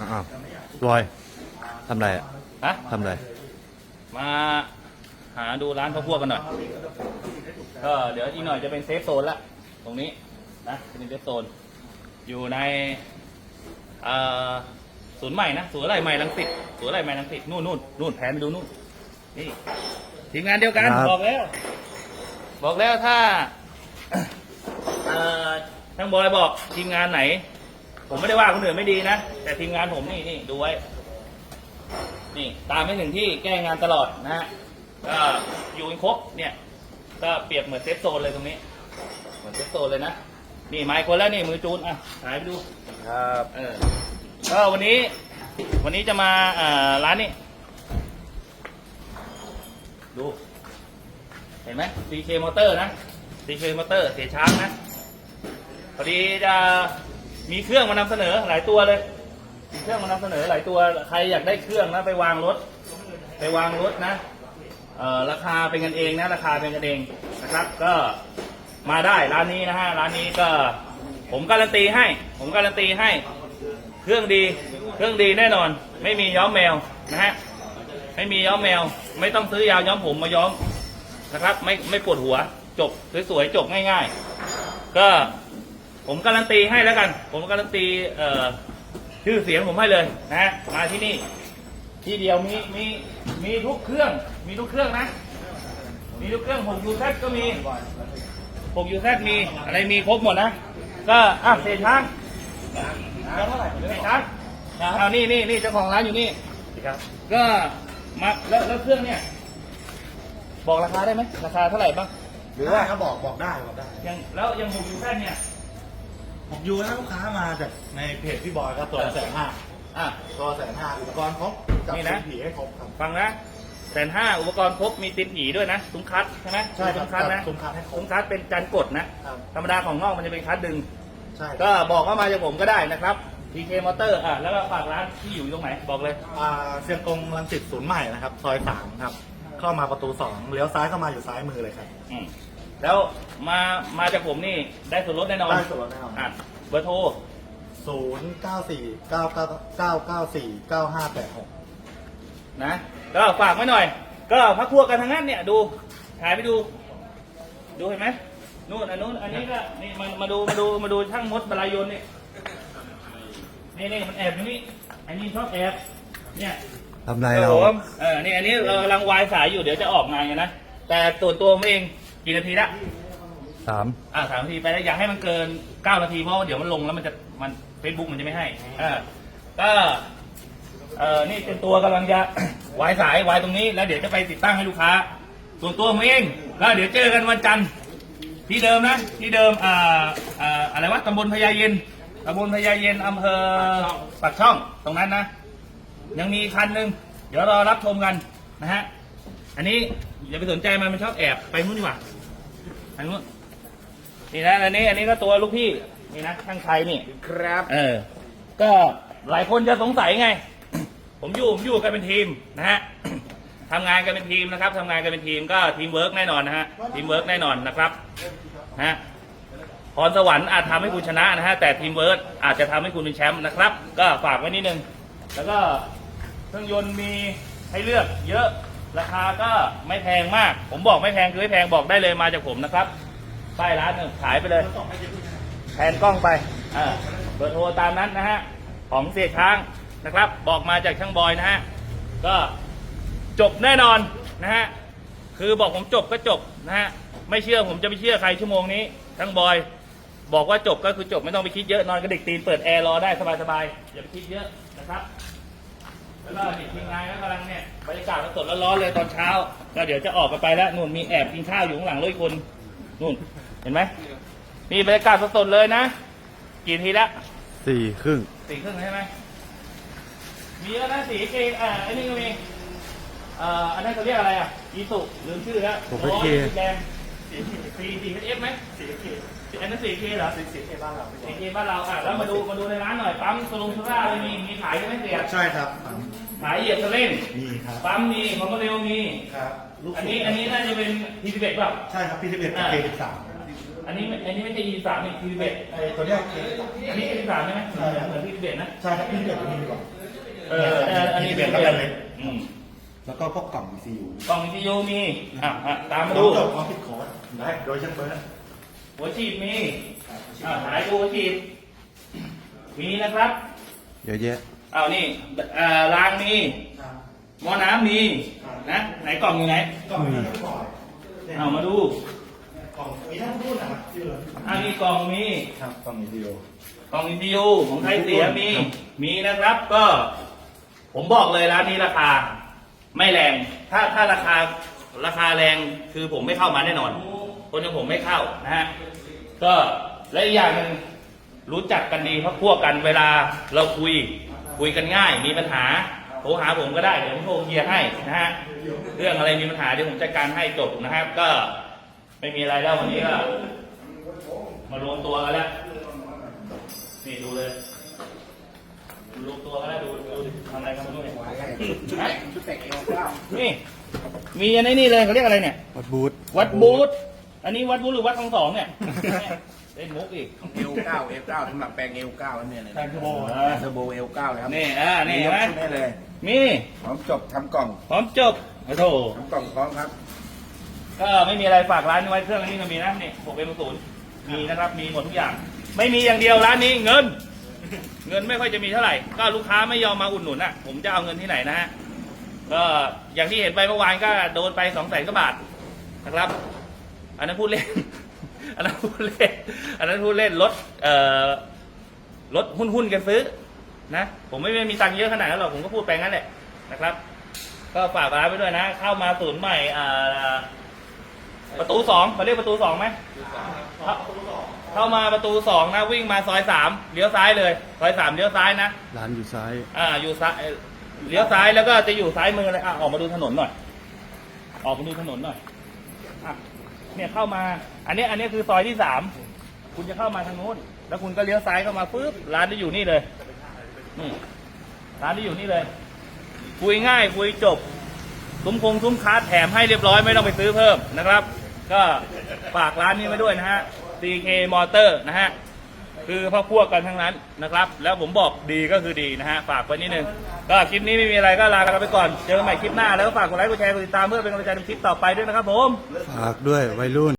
อ้าวบอยทำไรอะฮะทำไร มาหาดูร้านข้าวพวกกันหน่อย ก็เดี๋ยวอีกหน่อยจะเป็นเซฟโซนละ ตรงนี้นะเป็นเซฟโซน อยู่ในเอ่อศูนย์ใหม่นะศูนย์อะไรใหม่ลังสิตศูนย์อะไรใหม่ลังสิตนู่นนู่นนู่นแผนไปดูนู่นนี่ทีมงานเดียวกันครับบอกแล้ว บอกแล้วถ้าเอ่อทางบอยบอกทีมงานไหน ผมไม่ได้ว่าคนอื่นไม่ดีนะ แต่ทีมงานผมนี่นี่ดูไว้ นี่ตามไม่ถึงที่แก้งานตลอดนะฮะก็อยู่กันครบเนี่ย ก็เปรียบเหมือนเซฟโซนเลยตรงนี้ เหมือนเซฟโซนเลยนะ นี่ไมค์คนแล้วนี่มือจูนอะถ่ายไปดู ครับเออก็วันนี้ วันนี้จะมาเอ่อร้านนี้ ดู เห็นไหม CK Motor นะ CK Motor เสียช้างนะ พอดีจะ มีเครื่องมานำเสนอหลายตัวเลยมีเครื่องมานำเสนอหลายตัว ใครอยากได้เครื่องนะไปวางรถ ไปวางรถนะเอ่อราคาเป็นกันเองนะราคาเป็นกันเองนะครับ ก็มาได้ร้านนี้นะฮะร้านนี้ก็ผมการันตีให้ ผมการันตีให้ เครื่องดีเครื่องดีแน่นอน ไม่มีย้อมแมวนะฮะไม่มีย้อมแมว ไม่ต้องซื้อยาย้อมผมมาย้อมนะครับ ไม่ไม่ปวดหัวจบสวยๆจบง่าย ๆ ก็ ผมการันตีให้แล้วกัน ผมการันตีเอ่อชื่อเสียงผมให้เลยนะฮะมาที่นี่ ที่เดียวมีมีมีทุกเครื่อง มีทุกเครื่องนะ มีทุกเครื่อง6 u z ก็มี6 u z มีอะไรมีครบหมดนะ ก็อะเศษช้างเท่าไหร่เศษช้างเอานี่นี่นี่เจ้าของร้านอยู่นี่ก็มาแล้วแล้วเครื่องเนี่ย บอกราคาได้ไหมราคาเท่าไหร่บ้างหรือว่าเขาบอกบอกได้บอกได้ยังแล้วยัง6 u z เนี่ย ผมอยู่นะลูกค้ามาจากในเพจพี่บอยครับตัวแสนห้าอะตัวแสนห้าอุปกรณ์ครบจับนี่นะสีผีให้ครบครับฟังนะแสนห้าอุปกรณ์ครบมีตินผีด้วยนะซุ้มคัดใช่ไหมใช่ครับซุ้มคัดนะซุ้มคัดให้ครบซุ้มคัดเป็นจันกดนะ ครับธรรมดาของนอกมันจะเป็นคัดดึง ใช่ก็บอกว่ามาจากผมก็ได้นะครับ TK Motor อะแล้วก็ฝากร้านที่อยู่ตรงไหนบอกเลย อ่าเชียงกงรังสิตศูนย์ใหม่นะครับ ซอยสามครับ เข้ามาประตูสองเลี้ยวซ้ายเข้ามาอยู่ซ้ายมือเลยครับ อืม แล้วมามาจากผมนี่ได้ส่วนลดแน่นอนได้ส่วนลดแน่นอน อะเบอร์โทร ศูนย์เก้าสี่เก้าเก้าเก้าเก้าสี่เก้าห้าแปดหก นะก็ฝากไว้หน่อย ก็พักพวกกันทั้งนั้นเนี่ยดูถ่ายไปดู ดูเห็นไหมนู่นอันนู้นอันนี้ก็นี่มามาดูมาดูมาดูช่างมดบรายยนต์นี่นี่นี่มันแอบอยู่นี่อันนี้ชอบแอบเนี่ยทำไรคเราบผมเออนี่อันนี้เรากำลังวายสายอยู่เดี๋ยวจะออกงานกันนะแต่ตัวตัวผมเอง กี่นาทีละสามอ่าสามนาทีไปแล้วอยากให้มันเกินเก้านาทีเพราะว่าเดี๋ยวมันลงแล้วมันจะมันเฟซบุ๊กมันจะไม่ให้อ่าก็เออนี่เป็นตัวกำลังจะ วายสายวายตรงนี้แล้วเดี๋ยวจะไปติดตั้งให้ลูกค้า ส่วนตัวผมเองก็เดี๋ยวเจอกันวันจันทร์ที่เดิมนะ ที่เดิมอ่าอ่าอะไรวะตำบลพญาเย็นตำบลพญาเย็นอำเภอปากช่องตรงนั้นนะ ยังมีคันหนึ่งเดี๋ยวรอรับชมกันนะฮะอันนี้อย่าไปสนใจมันมันชอบแอบไปนู่นดีกว่า ไปนู่นนี่นะอันนี้อันนี้ก็ตัวลูกพี่นี่นะช่างชัยนี่ ครับ เออ ก็หลายคนจะสงสัยไง ผมอยู่ผมอยู่กันเป็นทีมนะฮะ ทำงานกันเป็นทีมนะครับทำงานกันเป็นทีมก็ทีมเวิร์กแน่นอนนะฮะ ทีมเวิร์กแน่นอนนะครับนะฮะพรสวรรค์อาจทำให้คุณชนะนะฮะ แต่ทีมเวิร์กอาจจะทำให้คุณเป็นแชมป์นะครับ ก็ฝากไว้นิดนึง แล้วก็เครื่องยนต์มีให้เลือกเยอะ ราคาก็ไม่แพงมาก ผมบอกไม่แพงคือไม่แพงบอกได้เลยมาจากผมนะครับป้ายร้านหนึ่งขายไปเลยแผนกล้องไปเบอร์โทรตามนั้นนะฮะ ของเสียช้างนะครับ บอกมาจากช่างบอยนะฮะ ก็จบแน่นอนนะฮะ คือบอกผมจบก็จบนะฮะ ไม่เชื่อผมจะไปเชื่อใครชั่วโมงนี้ช่างบอย บอกว่าจบก็คือจบไม่ต้องไปคิดเยอะนอนกระดิกตีนเปิดแอร์รอได้สบายๆอย่าไปคิดเยอะนะครับ แล้วก็นี่ทีมงานก็กำลังเนี่ยบรรยากาศสดๆร้อนๆเลยตอนเช้าก็เดี๋ยวจะออกกันไปแล้วนู่นมีแอบกินข้าวอยู่ข้างหลังรถอีกคนนู่นเห็นไหมนี่บรรยากาศสดๆเลยนะกี่ทีละสี่ครึ่งสี่ครึ่งใช่ไหมมีแล้วนะสีเกอ่าอันนี้ก็มีเอ่ออันนั้นเขาเรียกอะไรอะอีสุลืมชื่อแล้วผมเป็นเคสีแดง สีสีสีเอฟไหมสีเคอันนั้นสีเคเหรอสีสีเคบ้านเราสีเคบ้านเราอะแล้วมาดูมาดูในร้านหน่อยปั๊มสลงสุราเลยมีมีขายใช่ไหมเสียใช่ครับขายเหยียบสเล่งมีครับปั๊มมีของเร็วมีครับอันนี้อันนี้น่าจะเป็นทีสิบเอ็ดป่ะใช่ครับพี่สิบเอ็ดเคสิบสามอันนี้อันนี้ไม่ใช่ E สามนี่ทีเบตไอ้ตัวเนี้ยอันนี้ทีสามใช่ไหมเหมือนทีเบตนะ ใช่ครับพี่เด็กนี่ดีกว่าเอออันนี้เด็เป็กนก็เบเป็ตนเลยอืม แล้วก็พวกกล่อง ECU กล่องวิทยุมีอะอะตามมาดูดูจบพร้อมติดโค้ดได้โดยเช่นเบิร์ดหัวฉีดมีอ่าหายดูหัวฉีดมีนะครับเยอะแยะเอานี่อ่ารางมีหม้อน้ำมีนะไหนกล่องอยู่ไหนกล่องนี้ก็บ่อยเนี่ยเอามาดูกล่องมีทั้งรุ่นนะครับที่เลยอันนี้กล่องมีครับกล่อง ECU กล่องอินทิวของไทยเสียมีมีนะครับก็ ผมบอกเลยร้านนี้ราคา ไม่แรง ถ้าถ้าราคาราคาแรงคือผมไม่เข้ามาแน่นอน คนอย่างผมไม่เข้านะฮะ ก็และอีกอย่างหนึ่งรู้จักกันดีเพราะพวกกันเวลาเราคุยคุยกันง่าย มีปัญหาโทรหาผมก็ได้เดี๋ยวผมโทรเคลียร์ให้นะฮะเรื่องอะไรมีปัญหาเดี๋ยวผมจัดการให้จบนะครับ ก็ไม่มีอะไรแล้ววันนี้ก็มารวมตัวกันแล้วนี่ดูเลย ดูรวมตัวกันแล้วดูดูดิทำอะไรกันไม่รู้เนี่ยฮะชุดแต่งเอลเก้านี่ มีอันนี้นี่เลยเขาเรียกอะไรเนี่ย วัดบูธวัดบูธอันนี้วัดบูธหรือวัดทองสองเนี่ยเล่นมุกอีกเอลเก้าเอลเก้าสำหรับแปลงเอลเก้านั่นเนี่ยเลยแทนเทอร์โบอ่าเทอร์โบเอลเก้าเลยครับนี่อ่านี่มีเห็นไหมชุดนี้เลยมีพร้อมจบทำกล่องพร้อมจบโอ้โถทำกล่องพร้อมครับ ก็ไม่มีอะไรฝากร้านนี้ไว้เครื่องอันนี้ก็มีนะนี่หกเอ็มศูนย์มีนะครับมีหมดทุกอย่าง ไม่มีอย่างเดียวร้านนี้เงิน เงินไม่ค่อยจะมีเท่าไหร่ ก็ลูกค้าไม่ยอมมาอุดหนุนอะ ผมจะเอาเงินที่ไหนนะฮะ ก็อย่างที่เห็นไปเมื่อวานก็โดนไปสองแสนกว่าบาทนะครับ อันนั้นพูดเล่น อันนั้นพูดเล่น อันนั้นพูดเล่นลดเอ่อลดหุ้นหุ้นกันซื้อนะ ผมไม่ไม่มีตังค์เยอะขนาดนั้นหรอก ผมก็พูดไปงั้นแหละนะครับ ก็ฝากร้านไว้ด้วยนะ เข้ามาศูนย์ใหม่อ่าประตูสองเขาเรียกประตูสองไหมเข้า เข้ามาประตูสองนะวิ่งมาซอยสามเลี้ยวซ้ายเลยซอยสามเลี้ยวซ้ายนะร้านอยู่ซ้าย อ่าอยู่ซ้ายเอ่อเลี้ยวซ้ายแล้วก็จะอยู่ซ้ายมือเลยอะออกมาดูถนนหน่อย ออกมาดูถนนหน่อยอะเนี่ยเข้ามา อันนี้อันนี้คือซอยที่สามคุณจะเข้ามาทางนู้นแล้วคุณก็เลี้ยวซ้ายเข้ามาปุ๊บร้านจะอยู่นี่เลยนี่ร้านจะอยู่นี่เลย คุยง่ายคุยจบ ซุ้มคงซุ้มคาร์ดแถมให้เรียบร้อยไม่ต้องไปซื้อเพิ่มนะครับ ก็ฝากร้านนี้ไว้ด้วยนะฮะ CK Motor นะฮะคือพ่อพวกกันทั้งนั้นนะครับ แล้วผมบอกดีก็คือดีนะฮะฝากไว้นิดนึงก็คลิปนี้ไม่มีอะไรก็ลากันไปก่อนเจอกันใหม่คลิปหน้าแล้วก็ฝากกดไลค์กดแชร์กดติดตามเพื่อเป็นกำลังใจในคลิปต่อไปด้วยนะครับผมฝากด้วยวัยรุ่น